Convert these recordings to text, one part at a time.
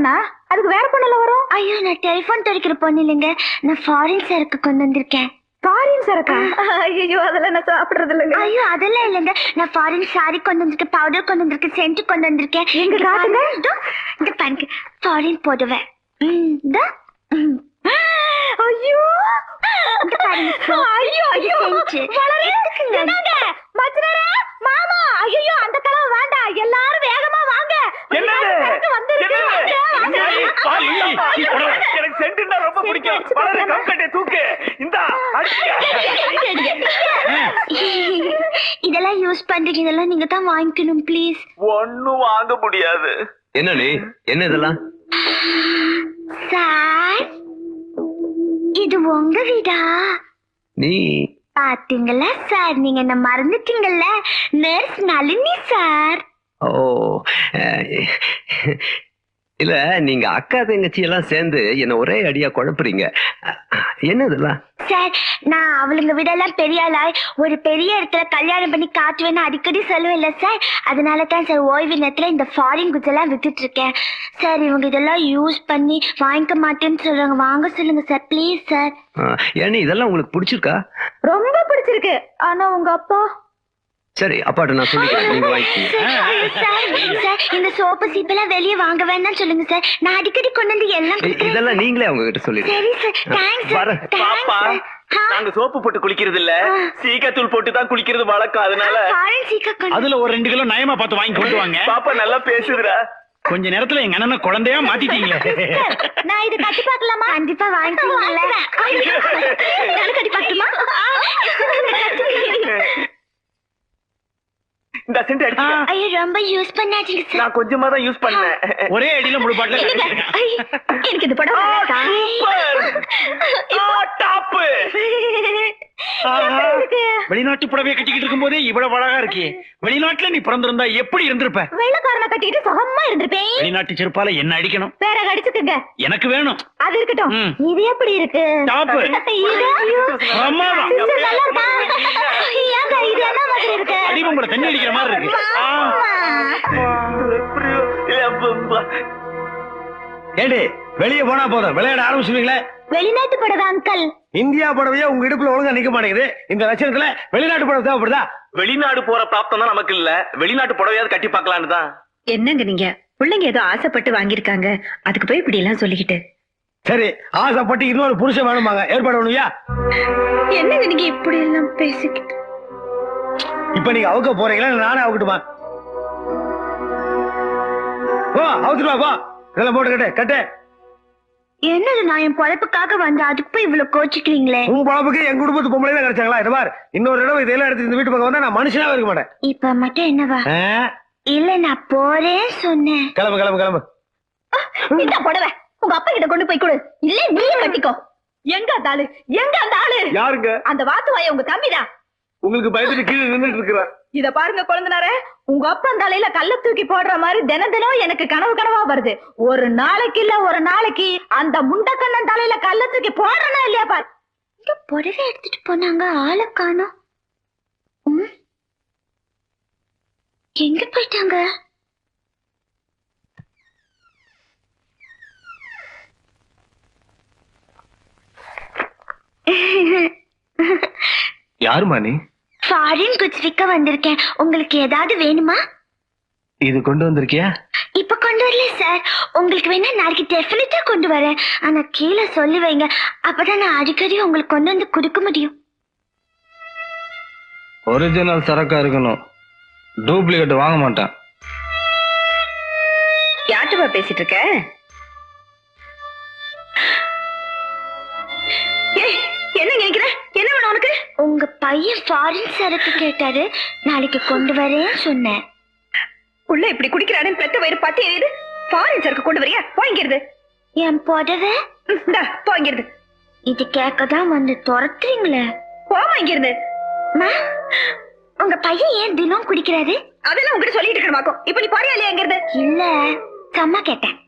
பொண்ணா? அதுக்கு வேற பொண்ணுல வரும்? ஐயோ நான் டெலிபோன் துடைக்கிற பொண்ணு இல்லைங்க. நான் ஃபாரின் சரக்கு கொண்டு வந்திருக்கேன். பாரின் சரக்கா ஐயோ அதெல்லாம் நான் சாப்பிடுறது இல்லைங்க. ஐயோ அதெல்லாம் இல்லைங்க. நான் ஃபாரின் சாரி கொண்டு வந்திருக்கேன் பவுடர் கொண்டு வந்திருக்கேன் சென்ட் கொண்டு வந்திருக்கேன். எங்க காட்டுங்க. இந்த பாருங்க. ஃபாரின் போடுவேன். ஐயோ. ஐயோ ஐயோ. வளரு. மச்சினரே மாமா. ஐயோ அந்த கலவை வேண்டாம் எல்லாரும் வேகமா வாங்க என்னது? சரக்கு வந்திருக்கு. என்னது? வாங்க, என்னது? வாங்க. ஐயோ, சென்ட்னா ரொம்ப பிடிக்கும்? வளரு கம்கட்டை தூக்கு. இந்தா இதெல்லாம் யூஸ் பண்றீங்க. இதெல்லாம் நீங்க தான் வாங்கிக்கணும் ப்ளீஸ் ஒண்ணும் வாங்க முடியாது. என்ன நீ என்ன இதெல்லாம்? சார் இது உங்க வீடா? நீ? பாத்தீங்களா சார்? நீங்க என்ன மறந்துட்டீங்கல்ல? Nurse Nalini sir. ஓ இல்ல நீங்க அக்கா தங்கச்சி எல்லாம் சேர்ந்து என்ன ஒரே அடியா குழப்புறீங்க. என்ன இதெல்லாம் சார் நான் அவளுங்க விடலாம் பெரிய ஆளாய் ஒரு பெரிய இடத்துல கல்யாணம் பண்ணி காட்டுவேன்னு அடிக்கடி சொல்லுவேன்ல சார். அதனால தான் சார் ஓய்வு நேரத்துல இந்த ஃபாரின் குட்ஸ் எல்லாம் வித்துட்டு இருக்கேன். சார் இவங்க இதெல்லாம் யூஸ் பண்ணி வாங்கிக்க மாட்டேன்னு சொல்றாங்க. வாங்க சொல்லுங்க சார் ப்ளீஸ் சார். ஏன்னு இதெல்லாம் உங்களுக்கு பிடிச்சிருக்கா? ரொம்ப பிடிச்சிருக்கு. ஆனா உங்க அப்பா சரி அப்பாட்ட நான் சொல்லிக்கிறேன். நீங்க வாங்கிக்கோங்க. சார் இந்த சோப்பு சீப்பெல்லாம் வெளியே வாங்க வேண்டாம் சொல்லுங்க சார். நான் அடிக்கடி கொண்டு வந்து எல்லாம். இதெல்லாம் நீங்களே அவங்க கிட்ட சொல்லிடுங்க. சரி சார். தேங்க்ஸ் சார் வரேன். பாப்பா நாங்க சோப்பு போட்டு குளிக்கிறது இல்ல சீக்காத்தூள் போட்டு தான் குளிக்கிறது வழக்கம் அதனால. ஃபாரின் சீக்கா கொண்டு அதுல ஒரு ரெண்டு கிலோ நயமா பார்த்து வாங்கி கொண்டு வாங்க. பாப்பா நல்லா பேசுதுடா. கொஞ்ச நேரத்துல எங்க அண்ணனை குழந்தையா மாத்திட்டீங்களே. நான் இது கட்டி பார்க்கலாமா? கண்டிப்பா வாங்கிக்கோங்களே நானும் கட்டி பார்க்கட்டுமா? இந்த சென்ட் அடிச்சு ஐயோ ரொம்ப யூஸ் பண்ணாதீங்க சார் நான் கொஞ்சமா தான் யூஸ் பண்ணேன் ஒரே அடியில முழு பாட்டில எனக்கு இந்த படம் டாப் வெளிநாட்டு புடவைய கட்டிக்கிட்டு இருக்கும் போதே இவ்வளவு அழகா இருக்கே. வெளிநாட்டுல நீ பிறந்திருந்தா எப்படி இருந்திருப்ப? வெள்ளக்காரனை கட்டிட்டு சுகமா இருந்திருப்பேன். வெளிநாட்டு செருப்பால என்ன அடிக்கணும்? வேற கடிச்சுக்குங்க எனக்கு வேணும். அது இருக்கட்டும். இது எப்படி இருக்கு? டாப் இது? சிஸ்டர் நல்லா இருக்கா? ஏங்க இது என்ன மாதிரி இருக்கு? அடிவம் கூட தண்ணி அடிக்கிற மாதிரி இருக்கு. ஆ. ஏண்டி வெளியே போனா போதும். விளையாட ஆரம்பிச்சுவீங்களே வெளிநாட்டு படவா அங்கிள். இந்தியா புடவையே உங்க இடுப்புல ஒழுங்கா நிக்க மாட்டேங்குது. இந்த லட்சணத்துல வெளிநாட்டு புடவை தேவைப்படுதா? வெளிநாடு போற பிராப்தம் தான் நமக்கு இல்ல. வெளிநாட்டு புடவையாவது கட்டி பார்க்கலான்னு தான். என்னங்க நீங்க? பிள்ளைங்க ஏதோ ஆசைப்பட்டு வாங்கியிருக்காங்க. அதுக்கு போய் இப்படி எல்லாம் சொல்லிக்கிட்டு. சரி ஆசைப்பட்டு இன்னொரு புருஷன் வேணுமாங்க ஏற்பாடு பண்ணுவியா? என்னங்க நீங்க இப்படி எல்லாம் பேசிக்கிட்டு? இப்ப நீங்க அவுக்க போறீங்களா? நானே அவுக்கட்டுமா? போ அவுத்துட்டு வா இதெல்லாம் போட்டு கட்டு கட்டு. என்னது நான் என் பொழப்புக்காக வந்த? அதுக்கு போய் இவ்வளவு கோச்சிக்கிறீங்களே? உன் பழப்புக்கு எங்க குடும்பத்து பொம்பளை தான் கிடைச்சாங்களா? இது பார். இன்னொரு இடம் இதெல்லாம் எடுத்து இந்த வீட்டு பக்கம் வந்தா நான் மனுஷனாவே இருக்க மாட்டேன். இப்ப மட்டும் என்னவா? இல்ல நான் போறேன் சொன்னேன். கிளம்பு கிளம்பு கிளம்பு. இந்த புடவை உங்க அப்பா கிட்ட கொண்டு போய் கொடு. இல்ல நீயே கட்டிக்கோ. எங்க அந்த ஆளு? எங்க அந்த ஆளு? யாருங்க? அந்த வாத்து வாய உங்க தம்பிதான். உங்களுக்கு பயந்துட்டு கீழே நின்னுட்டு இருக்கிறேன். இத பாருங்க குழந்தனாரே உங்க அப்பா தலையில கல்ல தூக்கி போடுற மாதிரி தினம் தினம் எனக்கு கனவு கனவா வருது. ஒரு நாளைக்கு இல்ல ஒரு நாளைக்கு அந்த முண்டக்கண்ணன் தலையில கல்ல தூக்கி போடுறனா இல்லையா பாரு? இந்த புடவை எடுத்துட்டு போனாங்க ஆளை காணோம்? எங்க போயிட்டாங்க? யாருமா நீ? ஃபாரின் குட்ஸ் விற்க வந்திருக்கேன். உங்களுக்கு ஏதாவது வேணுமா? இது கொண்டு வந்திருக்கியா? இப்ப கொண்டு வரல சார் உங்களுக்கு வேணா நாளைக்கு டெஃபினட்டா கொண்டு வரேன். ஆனா கீழே சொல்லி வைங்க. அப்பதான் நான் அடிக்கடி உங்களுக்கு கொண்டு வந்து கொடுக்க முடியும். ஒரிஜினல் சரக்கா இருக்கணும். டூப்ளிகேட் வாங்க மாட்டேன். யார்கிட்டப்பா பேசிட்டு இருக்க? என்ன நினைக்கிற? என்ன வேணும் உனக்கு? உங்க பையன் ஃபாரின் சரக்கு கேட்டாரு. நாளைக்கு கொண்டு வரேன்னு சொன்னேன். உள்ள இப்படி குடிக்கிறானே பெத்த வயிறு பத்தி எரியுது. ஃபாரின் சரக்கு கொண்டு வரியா? போய்ங்கிறது. என் புடவை? போய்ங்கிறது. இது கேட்க தான் வந்து துரத்துறீங்களே. போமா இங்கிருந்து. அம்மா, உங்க பையன் ஏன் தினம் குடிக்கிறாரு? அதெல்லாம் உங்ககிட்ட சொல்லிட்டு இருக்கணுமாக்கும். இப்ப நீ போறியா இல்லையா இங்கிருந்து? இல்ல சும்மா கேட்டேன்.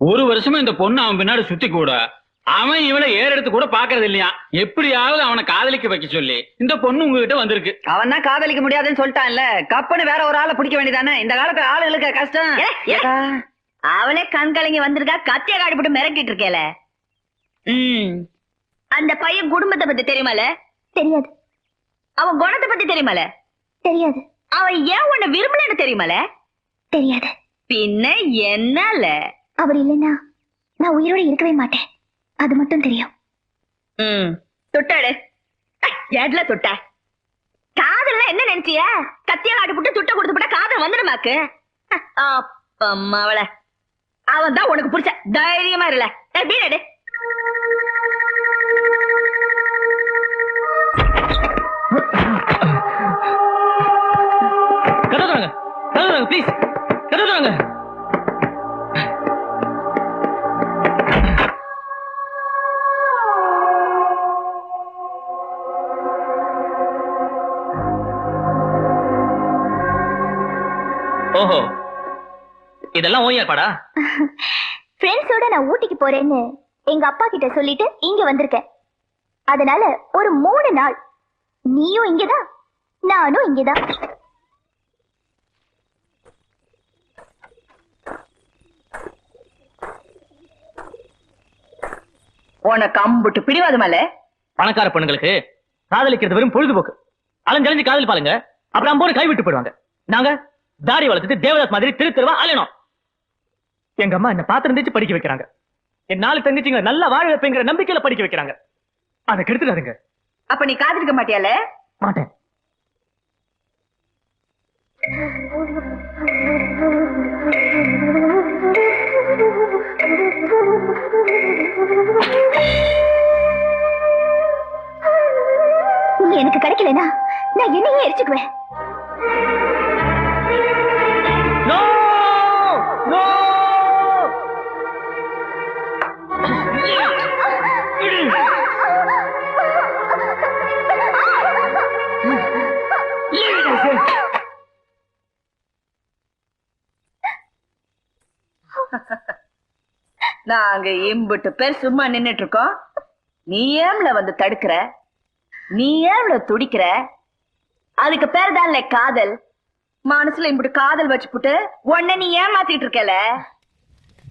ஒரு வருஷமா இந்த பொண்ணு அவன் பின்னாடி சுத்தி கூட அவன் இவனை ஏறெடுத்து கூட பாக்குறது இல்லையா? எப்படியாவது அவனை காதலிக்க வைக்க சொல்லி இந்த பொண்ணு உங்ககிட்ட வந்திருக்கு. அவன் தான் காதலிக்க முடியாதுன்னு சொல்லிட்டான்ல. கப்பனு வேற ஒரு ஆளை பிடிக்க வேண்டியதானே? இந்த காலத்துல ஆளுகளுக்கு கஷ்டம். அவளே கண் கலங்கி வந்திருக்கா கத்திய காடி போட்டு மிரட்டிட்டு இருக்கேல. ம். அந்த பையன் குடும்பத்தை பத்தி தெரியுமால? தெரியாது. அவன் குணத்தை பத்தி தெரியுமால? தெரியாது. அவன் ஏன் உன்னை விரும்பலன்னு தெரியுமால? தெரியாது. பின்ன என்னல? அவர் இல்லைன்னா நான் உயிரோட இருக்கவே மாட்டேன். அது மட்டும் தெரியும். ம் தொட்டாடு ஏட்ல தொட்ட. காதல்னா என்ன நினைச்சிய? கத்திய காடி போட்டு துட்ட கொடுத்து போட்டா காதல் வந்துடுமாக்கு அவள அவன் தான் உனக்கு புடிச்ச தைரியமா இருல வீடு கதை ப்ளீஸ் ஓஹோ. இதெல்லாம் ஓய்யா பாடா ஃப்ரெண்ட்ஸோட நான் ஊட்டிக்கு போறேன்னு எங்க அப்பா கிட்ட சொல்லிட்டு இங்க வந்திருக்கேன். அதனால ஒரு மூணு நாள் நீயும் இங்கதான் நானும் இங்கதான் உனக்கு அம்புட்டு பிடிவாதமால பணக்கார பெண்களுக்கு காதலிக்கிறது வெறும் பொழுதுபோக்கு. அலைஞ்சலைஞ்சு காதல் பாருங்க அப்புறம் அம்போடு கை விட்டு போயிடுவாங்க. நாங்க தாடி வளர்த்துட்டு தேவதாஸ் மாதிரி திரு திருவா அலையணும் எங்க அம்மா என்ன பாத்திரம் தேய்ச்சி படிக்க வைக்கிறாங்க. என் நாலு தங்கச்சிங்க நல்லா வாழ வைப்பேங்கிற நம்பிக்கையில படிக்க வைக்கிறாங்க. அதை கெடுத்துடாதுங்க. அப்ப நீ காதலிக்க மாட்டியால? மாட்டேன். நீ எனக்கு கிடைக்கலனா நான் என்னையே எரிச்சுக்குவேன். நாங்க இம்புட்டு பேர் சும்மா நின்னுட்டு இருக்கோம் நீ ஏம்ல வந்து தடுக்கிற? நீ ஏம்ல துடிக்கிற? அதுக்கு பேர் தான் காதல். மனசுல இம்புட்டு காதல் வச்சுப்புட்டு உன்னை நீ ஏமாத்திட்டு இருக்கல?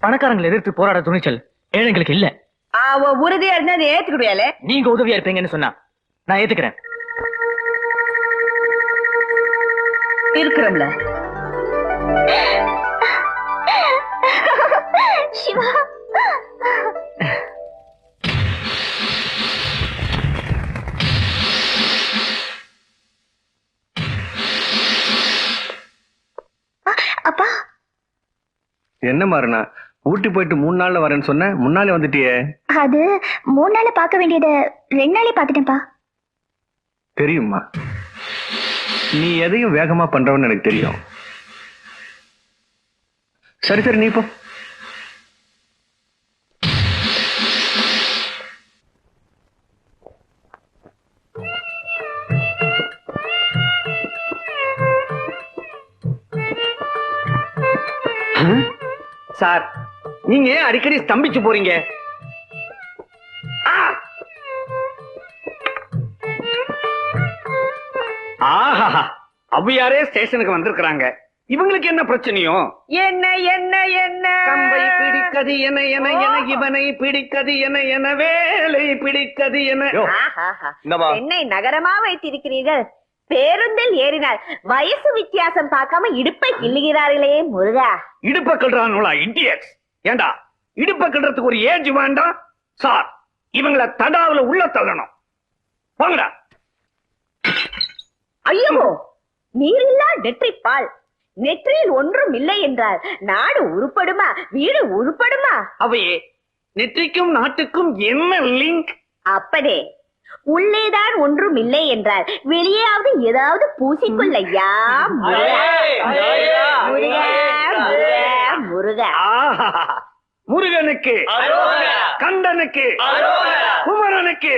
பணக்காரங்களை எதிர்த்து போராட துணிச்சல் ஏழைங்களுக்கு இல்ல. அவ உறுதியா இருந்தா அதை ஏத்துக்கிடுவால நீங்க உதவியா இருப்பீங்கன்னு சொன்னா நான் ஏத்துக்கிறேன். இருக்கிறோம்ல. சிவா என்ன மாறினா? ஊட்டி போயிட்டு மூணு நாள்ல வரேன்னு சொன்ன முன்னாலே வந்துட்டியே. அது மூணு நாள் பார்க்க வேண்டியதை ரெண்டு நாளே பார்த்துட்டேன்ப்பா. தெரியுமா நீ எதையும் வேகமா பண்றவன்னு எனக்கு தெரியும். சரி சரி நீ போ. சார் நீங்க ஏன் அடிக்கடி ஸ்தம்பிச்சு போறீங்க? ஆஹா அவ்வையாரே ஸ்டேஷனுக்கு வந்திருக்கிறாங்க. இவங்களுக்கு என்ன பிரச்சனையோ? என்ன என்ன என்ன? கம்பை பிடிக்கது என என என இவனை பிடிக்கது என என வேலை பிடிக்கது என. என்னை நகரமா வைத்திருக்கிறீர்கள். பேருந்தில் ஏறினார் வயசு வித்தியாசம் பார்க்காம இடுப்பை கிள்ளுகிறார்களே முருகா. இடுப்ப கல்றானுங்களா இண்டியட்ஸ் ஏண்டா இடுப்ப கல்றதுக்கு ஒரு ஏஜ் வேண்டாம் சார் இவங்கள தடாவுல உள்ள தள்ளணும். வாங்கடா. ஐயோ நீரில்லா நெற்றி பால். நெற்றியில் ஒன்றும் இல்லை என்றால் நாடு உருப்படுமா? வீடு உருப்படுமா? அவையே நெற்றிக்கும் நாட்டுக்கும் என்ன லிங்க் அப்பனே உள்ளேதான் ஒன்றும் இல்லை என்றால் வெளியாவது ஏதாவது பூசிக்கொள்ளையா? முருகா முருகா முருகா முருகா. ஆஹா முருகனுக்கு கண்டனுக்கு குமரனுக்கு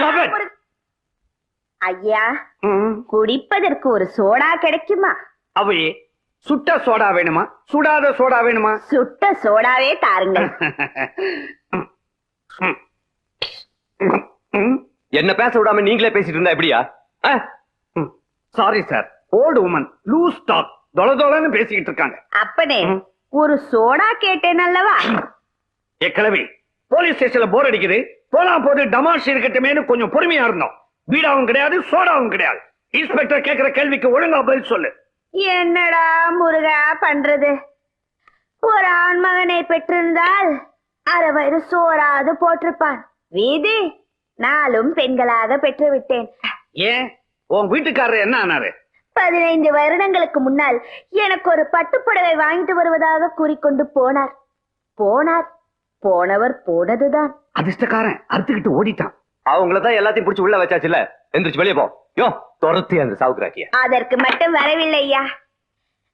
கவன். ஐயா குடிப்பதற்கு ஒரு சோடா கிடைக்குமா? அவையே சுட்ட சோடா வேணுமா? சுடாத சோடா வேணுமா? சுட்ட சோடாவே தாருங்க என்ன பேச விடாம நீங்களே பேசிட்டு இருந்தா எப்படியா? Sorry sir old woman loose talk தொல தொலன்னு பேசிக்கிட்டு இருக்காங்க. அப்பனே ஒரு சோடா கேட்டேன் அல்லவா? ஏ கிழவி போலீஸ் ஸ்டேஷன்ல போர் அடிக்குது. போனா போது டமாஷ் இருக்கட்டுமேனு கொஞ்சம் பொறுமையா இருந்தோம். பீடாவும் கிடையாது சோடாவும் கிடையாது. இன்ஸ்பெக்டர் கேக்குற கேள்விக்கு ஒழுங்கா பதில் சொல்லு. என்னடா முருகா பண்றது? ஒரு ஆண்மகனை பெற்றிருந்தால் அரை வயிறு சோறாது போட்டிருப்பான். வீதி நாளும் பெண்களாக பெற்று விட்டேன் ஏன்? உன் வீட்டுக்காரர் என்ன ஆனாரு? பதினைந்து வருடங்களுக்கு முன்னால் எனக்கு ஒரு பட்டுப்புடவை வாங்கிட்டு வருவதாக கூறிக்கொண்டு போனார். போனார். போனவர் போனதுதான். அதிர்ஷ்டக்காரன் அறுத்துக்கிட்டு ஓடிட்டான். அவங்கள தான் எல்லாத்தையும் புடிச்சு உள்ள வச்சாச்சுல எந்திரிச்சு வெளியே போ. யோ துரத்தி அந்த சாவுக்குறாக்கிய. அதற்கு மட்டும் வரவில்லை ஐயா.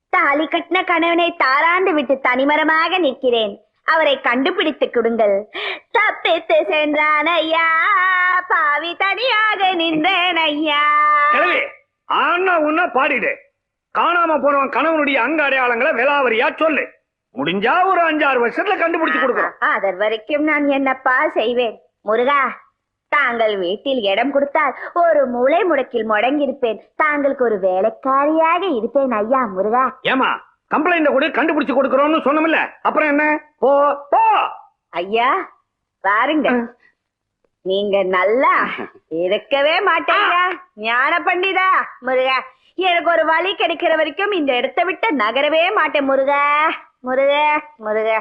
தாலி கட்டின கணவனை தாராண்டு விட்டு தனிமரமாக நிற்கிறேன். அவரை கண்டுபிடித்து கொடுங்கள். தப்பித்து சென்றான் ஐயா பாவி தனியாக நின்றேன் ஐயா கிழவி ஆனா உன்ன பாடிடு. காணாம போனவன் கணவனுடைய அங்க அடையாளங்களை விலாவரியா சொல்லு. முடிஞ்சா ஒரு அஞ்சாறு வருஷத்துல கண்டுபிடிச்சு கொடுக்குறோம். அதன் வரைக்கும் நான் என்னப்பா செய்வேன்? முருகா தாங்கள் வீட்டில் இடம் கொடுத்தால் ஒரு மூளை முடக்கில் முடங்கியிருப்பேன். தாங்களுக்கு ஒரு வேலைக்காரியாக இருப்பேன் ஐயா முருகா. ஏமா கம்ப்ளைண்ட் கூட கண்டுபிடிச்சு கொடுக்கறோம்னு சொன்னோம்ல அப்புறம் என்ன? போ போ. ஐயா பாருங்க. நீங்க நல்லா இருக்கவே மாட்டீங்க. ஞான பண்டிதா முருகா. எனக்கு ஒரு வழி கிடைக்கிற வரைக்கும் இந்த இடத்தை விட்டு நகரவே மாட்டேன் முருகா. முருகா முருகா.